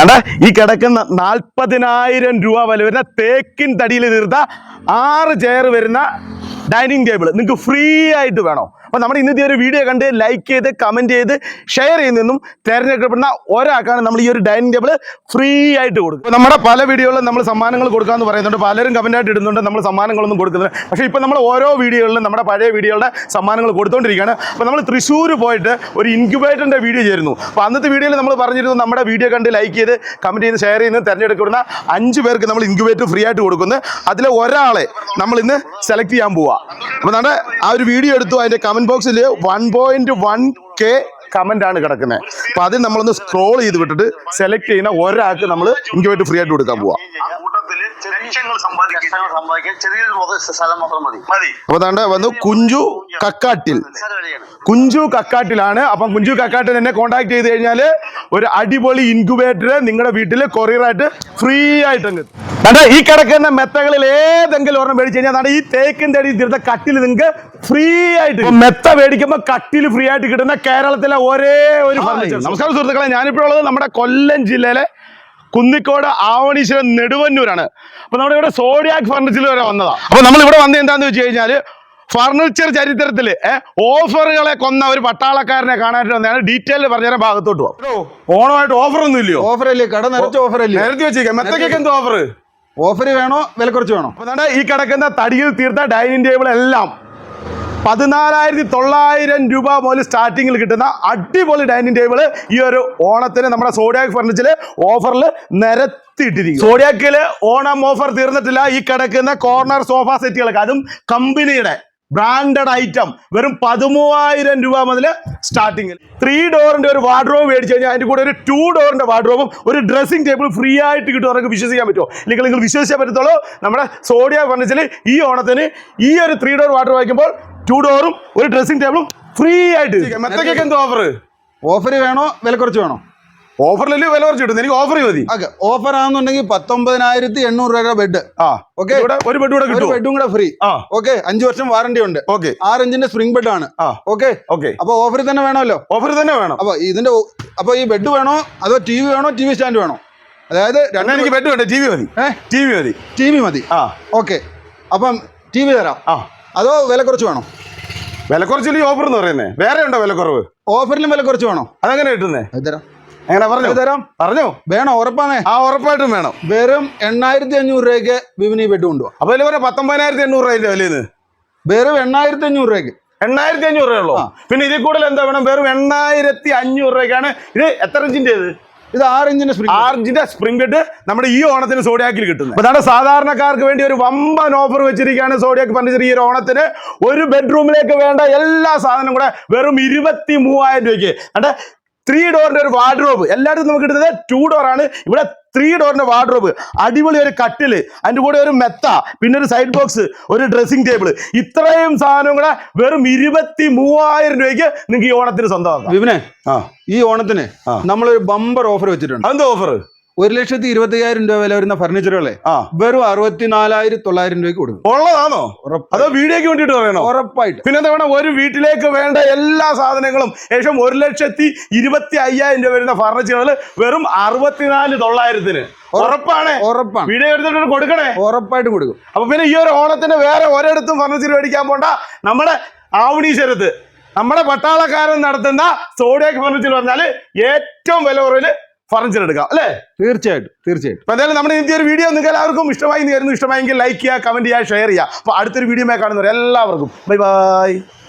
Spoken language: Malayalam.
കണ്ട ഈ കിടക്കുന്ന നാൽപ്പതിനായിരം രൂപ വില വരുന്ന തേക്കിൻ തടിയിൽ തീർത്ത ആറ് ചെയർ വരുന്ന ഡൈനിങ് ടേബിൾ നിങ്ങൾക്ക് ഫ്രീ ആയിട്ട് വേണോ. അപ്പോൾ നമ്മൾ ഇന്നത്തെ ഒരു വീഡിയോ കണ്ട് ലൈക്ക് ചെയ്ത് കമന്റ് ചെയ്ത് ഷെയർ ചെയ്യുന്നതെന്നും തിരഞ്ഞെടുക്കപ്പെടുന്ന ഒരാൾക്കാണ് നമ്മൾ ഈ ഒരു ഡൈനിങ് ടേബിൾ ഫ്രീ ആയിട്ട് കൊടുക്കും നമ്മുടെ പല വീഡിയോകളിലും നമ്മൾ സമ്മാനങ്ങൾ കൊടുക്കാമെന്ന് പറയുന്നുണ്ട്. പലരും കമന്റായിട്ട് ഇടുന്നുണ്ട് നമ്മൾ സമ്മാനങ്ങളൊന്നും കൊടുക്കുന്നില്ല. പക്ഷേ ഇപ്പോൾ നമ്മൾ ഓരോ വീഡിയോകളിലും നമ്മുടെ പഴയ വീഡിയോകളുടെ സമ്മാനങ്ങൾ കൊടുത്തുകൊണ്ടിരിക്കുകയാണ് അപ്പോൾ നമ്മൾ തൃശ്ശൂർ പോയിട്ട് ഒരു ഇൻക്യുബേറ്ററിന്റെ വീഡിയോ ചേരുന്നു അപ്പോൾ അന്നത്തെ വീഡിയോയിൽ നമ്മൾ പറഞ്ഞിരുന്നു നമ്മുടെ വീഡിയോ കണ്ട് ലൈക്ക് ചെയ്ത് കമന്റ് ചെയ്ത് ഷെയർ ചെയ്യുന്ന തിരഞ്ഞെടുക്കപ്പെടുന്ന അഞ്ച് പേർക്ക് നമ്മൾ ഇൻക്യുബേറ്റർ ഫ്രീ ആയിട്ട് കൊടുക്കുന്നത് അതിലെ ഒരാളെ നമ്മൾ ഇന്ന് സെലക്ട് ചെയ്യാൻ പോവാ. അപ്പോൾ നമ്മുടെ ആ ഒരു വീഡിയോ എടുത്തു. അതിന്റെ കമന്റ് ബോക്സിൽ one point one K comment ആണ് കിടക്കുന്നത് അപ്പോൾ അതിൽ നമ്മളൊന്ന് സ്ക്രോൾ ചെയ്ത് വിട്ടിട്ട് സെലക്ട് ചെയ്യുന്ന ഒരാൾക്ക് നമ്മൾ ഇൻക്യുബേറ്റർ ഫ്രീ ആയിട്ട് കൊടുക്കാൻ പോവാം. ചെറിയൊരു മാത്രം മതി അപ്പോൾ താണ്ട് വന്നു കുഞ്ചു കക്കാട്ടിൽ. കുഞ്ചു കക്കാട്ടിലാണ്. അപ്പം കുഞ്ചു കക്കാട്ടിൽ എന്നെ കോൺടാക്ട് ചെയ്ത് കഴിഞ്ഞാൽ ഒരു അടിപൊളി ഇൻക്യുബേറ്റർ നിങ്ങളുടെ വീട്ടിൽ കൊറിയറായിട്ട് ഫ്രീ ആയിട്ട് അങ്ങ് എത്തും. ഈ കിടക്കുന്ന മെത്തകളിൽ ഏതെങ്കിലും ഒരെണ്ണം മേടിച്ചു കഴിഞ്ഞാൽ അതാണ് ഈ തേക്കിൻ തടി തീർത്ത കട്ടിൽ നിങ്ങൾക്ക് ഫ്രീ ആയിട്ട് മെത്ത മേടിക്കുമ്പോൾ കട്ടിൽ ഫ്രീ ആയിട്ട് കിട്ടുന്ന കേരളത്തിലെ ഒരേ ഒരു. നമസ്കാരം സുഹൃത്തുക്കളെ. ഞാനിപ്പോഴുള്ളത് നമ്മുടെ കൊല്ലം ജില്ലയിലെ കുന്നിക്കോട് ആവണീശ്വരം നെടുവന്നൂരാണ്. അപ്പൊ നമ്മുടെ ഇവിടെ സോഡിയാക് ഫർണിച്ചർ വരെ വന്നതാ. അപ്പൊ നമ്മൾ ഇവിടെ വന്നത് എന്താന്ന് വെച്ച് കഴിഞ്ഞാൽ ഫർണിച്ചർ ചരിത്രത്തിൽ ഓഫറുകളെ കൊന്ന ഒരു പട്ടാളക്കാരനെ കാണാനായിട്ട് വന്നതാണ്. ഡീറ്റെയിൽ പറഞ്ഞുതരാൻ ഭാഗത്തോട്ട് പോവാം. ഓണമായിട്ട് ഓഫർ ഒന്നും ഇല്ലയോ? ഓഫർ അല്ലേ കട നിറച്ച് ഓഫർ അല്ലേ നിരത്തി വെച്ചേക്കാം. മെത്തക്കൊക്കെ എന്തോ ഓഫർ ഓഫർ വേണോ? വില കുറച്ച് വേണോ? അതാണ് ഈ കിടക്കുന്ന തടിയിൽ തീർത്ത ഡൈനിങ് ടേബിൾ എല്ലാം പതിനാലായിരത്തി തൊള്ളായിരം രൂപ മുതൽ സ്റ്റാർട്ടിങ്ങിൽ കിട്ടുന്ന അടിപൊളി ഡൈനിങ് ടേബിൾ ഈ ഒരു ഓണത്തിന് നമ്മുടെ സോഡിയാക് ഫർണിച്ചർ ഓഫറിൽ നിരത്തിയിട്ടിരിക്കും സോഡിയാക്കിൽ ഓണം ഓഫർ തീർന്നിട്ടില്ല. ഈ കിടക്കുന്ന കോർണർ സോഫ സെറ്റുകൾക്ക് അതും കമ്പനിയുടെ ബ്രാൻഡഡ് ഐറ്റം വെറും പതിമൂവായിരം രൂപ മുതൽ സ്റ്റാർട്ടിങ്ങിൽ ത്രീ ഡോറിന്റെ ഒരു വാർഡ്രോബ് മേടിച്ചു കഴിഞ്ഞാൽ അതിന്റെ കൂടെ ഒരു ടു ഡോറിന്റെ വാർഡ്രോബും ഒരു ഡ്രസ്സിംഗ് ടേബിൾ ഫ്രീ ആയിട്ട് കിട്ടും അവർക്ക് വിശ്വസിക്കാൻ പറ്റുമോ? അല്ലെങ്കിൽ നിങ്ങൾ വിശ്വസിക്കാൻ പറ്റത്തുള്ളൂ. നമ്മുടെ സോഡിയ ഫർണിച്ചറിൽ ഈ ഓണത്തിന് ഈ ഒരു ത്രീ ഡോർ വാർഡ്രോബ് വയ്ക്കുമ്പോൾ ടു ഡോറും ഒരു ഡ്രസ്സിംഗ് ടേബിളും ഫ്രീ ആയിട്ട് മെത്തക്കൊക്കെ എന്തോ ഓഫർ ഓഫർ വേണോ? വില കുറച്ച് വേണോ? ഓഫറിലല്ലേ വില കുറച്ച് കിട്ടും. എനിക്ക് ഓഫർ മതി. ഓക്കെ ഓഫർ ആണെന്നുണ്ടെങ്കിൽ പത്തൊമ്പതിനായിരത്തി എണ്ണൂറ് രൂപ ബെഡ് ആ ഓക്കെ ഒരു ബെഡ് കൂടെ കിട്ടും ബെഡും കൂടെ ഫ്രീ ആ. ഓക്കെ അഞ്ചു വർഷം വാറണ്ടി ഉണ്ട്. ഓക്കെ ആറ് ഇഞ്ചിന്റെ സ്പ്രിംഗ് ബെഡ് ആണ്. ആ. ഓക്കെ ഓക്കെ അപ്പൊ ഓഫറിൽ തന്നെ വേണമല്ലോ? ഓഫറിൽ തന്നെ വേണം. അപ്പൊ ഇതിന്റെ അപ്പൊ ഈ ബെഡ് വേണോ? അതോ ടി വി വേണോ? ടി വി സ്റ്റാൻഡ് വേണോ? അതായത് രണ്ടാം എനിക്ക് ബെഡ് വേണ്ട? ടി വി മതി. ടി വി മതി. ടി വി മതി. ആ. ഓക്കെ അപ്പം ടി വി തരാം. ആ. അതോ വില കുറച്ച് വേണോ? വില കുറച്ചില്ല ഓഫർ എന്ന് പറയുന്നത് വേറെ ഉണ്ടോ വില കുറവ്? ഓഫറിലും വില കുറച്ച് വേണോ? അതങ്ങനെ കിട്ടുന്നേ? തരാം. എങ്ങനെ പറഞ്ഞു? തരാം. പറഞ്ഞു? വേണോ? ഉറപ്പാണേ ആ ഉറപ്പായിട്ടും വേണം. വെറും എണ്ണായിരത്തി അഞ്ഞൂറ് രൂപയ്ക്ക് വിപണി ബെഡ് കൊണ്ടുപോകാം അപ്പൊ ഇതിൽ പറയാം പത്തൊമ്പതിനായിരത്തി എണ്ണൂറ് രൂപ വിലയിന്ന്. വെറും എണ്ണായിരത്തി അഞ്ഞൂറ് രൂപയ്ക്ക് എണ്ണായിരത്തി അഞ്ഞൂറ് രൂപയുള്ളൂ. പിന്നെ ഇതിൽ കൂടുതൽ എന്താ വേണം? വെറും എണ്ണായിരത്തി അഞ്ഞൂറ് രൂപയ്ക്കാണ്. ഇത് എത്ര ഇഞ്ചിന്റെ ഇത്? ഇത് ആറ് ഇഞ്ചിന്റെ സ്പ്രിംഗ് ആർജിന്റെ സ്പ്രിംഗ് ബെഡ് നമ്മുടെ ഈ ഓണത്തിന് സോഡിയാക്കിൽ കിട്ടുന്നത്. അപ്പൊ നമ്മുടെ സാധാരണക്കാർക്ക് വേണ്ടി ഒരു വമ്പൻ ഓഫർ വെച്ചിരിക്കുകയാണ് സോഡിയാക്ക് ഫർണിച്ചർ ഈ ഒരു ഓണത്തിന്. ഒരു ബെഡ്റൂമിലേക്ക് വേണ്ട എല്ലാ സാധനവും കൂടെ വെറും ഇരുപത്തി മൂവായിരം രൂപയ്ക്ക്. അതെ ത്രീ ഡോറിന്റെ ഒരു വാർഡ്രോബ് എല്ലായിടത്തും നമുക്ക് കിട്ടുന്നത് ടു ഡോർ ആണ്. ഇവിടെ ത്രീ ഡോറിന്റെ വാർഡ്രോബ് അടിപൊളി ഒരു കട്ടിൽ. അതിന്റെ കൂടെ ഒരു മെത്ത. പിന്നെ ഒരു സൈഡ് ബോക്സ് ഒരു ഡ്രസ്സിംഗ് ടേബിൾ ഇത്രയും സാധനം കൂടെ വെറും ഇരുപത്തി മൂവായിരം രൂപയ്ക്ക് നിങ്ങൾക്ക് ഈ ഓണത്തിന് സ്വന്തമാക്കാം. വിപിനെ ഈ ഓണത്തിന്. നമ്മളൊരു ബമ്പർ ഓഫർ വെച്ചിട്ടുണ്ട്. എന്താ ഓഫർ ഒരു ലക്ഷത്തി ഇരുപത്തി അയ്യായിരം രൂപ വില വരുന്ന ഫർണിച്ചറുകളെ ആ. വെറും അറുപത്തിനാലായിരത്തി തൊള്ളായിരം രൂപയ്ക്ക് കൊടുക്കും. ഉള്ളതാണോ? അതോ വീഡിയോക്ക് വേണ്ടിട്ട് പറയണോ? ഉറപ്പായിട്ട്. പിന്നെന്താ വേണം ഒരു വീട്ടിലേക്ക് വേണ്ട എല്ലാ സാധനങ്ങളും ഏകദേശം ഒരു ലക്ഷത്തി ഇരുപത്തി അയ്യായിരം രൂപ വരുന്ന ഫർണിച്ചറുകൾ വെറും അറുപത്തിനാല് തൊള്ളായിരത്തിന്. ഉറപ്പാണ്? ഉറപ്പാണ്. വീഡിയോ എടുത്തിട്ട് കൊടുക്കണേ? ഉറപ്പായിട്ട് കൊടുക്കും. അപ്പൊ പിന്നെ ഈ ഒരു ഓണത്തിന് വേറെ ഒരിടത്തും ഫർണിച്ചർ മേടിക്കാൻ പോണ്ട. നമ്മുടെ ആവണീശ്വരത്ത് നമ്മുടെ പട്ടാളക്കാരൻ നടത്തുന്ന സോഡിയാക്ക് ഫർണിച്ചർ പറഞ്ഞാൽ ഏറ്റവും വില കുറവിൽ ഫർണിച്ചർ എടുക്കാം അല്ലേ? തീർച്ചയായിട്ടും തീർച്ചയായിട്ടും. അപ്പൊ എന്തായാലും നമ്മുടെ ഇന്നത്തെ ഒരു വീഡിയോ നിങ്ങൾക്ക് എല്ലാവർക്കും ഇഷ്ടമായി എന്ന് കരുതുന്നു. ഇഷ്ടമായെങ്കിൽ ലൈക്ക് ചെയ്യുക കമന്റ് ചെയ്യുക ഷെയർ ചെയ്യുക. അപ്പൊ അടുത്തൊരു വീഡിയോ കാണുന്നവർ എല്ലാവർക്കും. Bye bye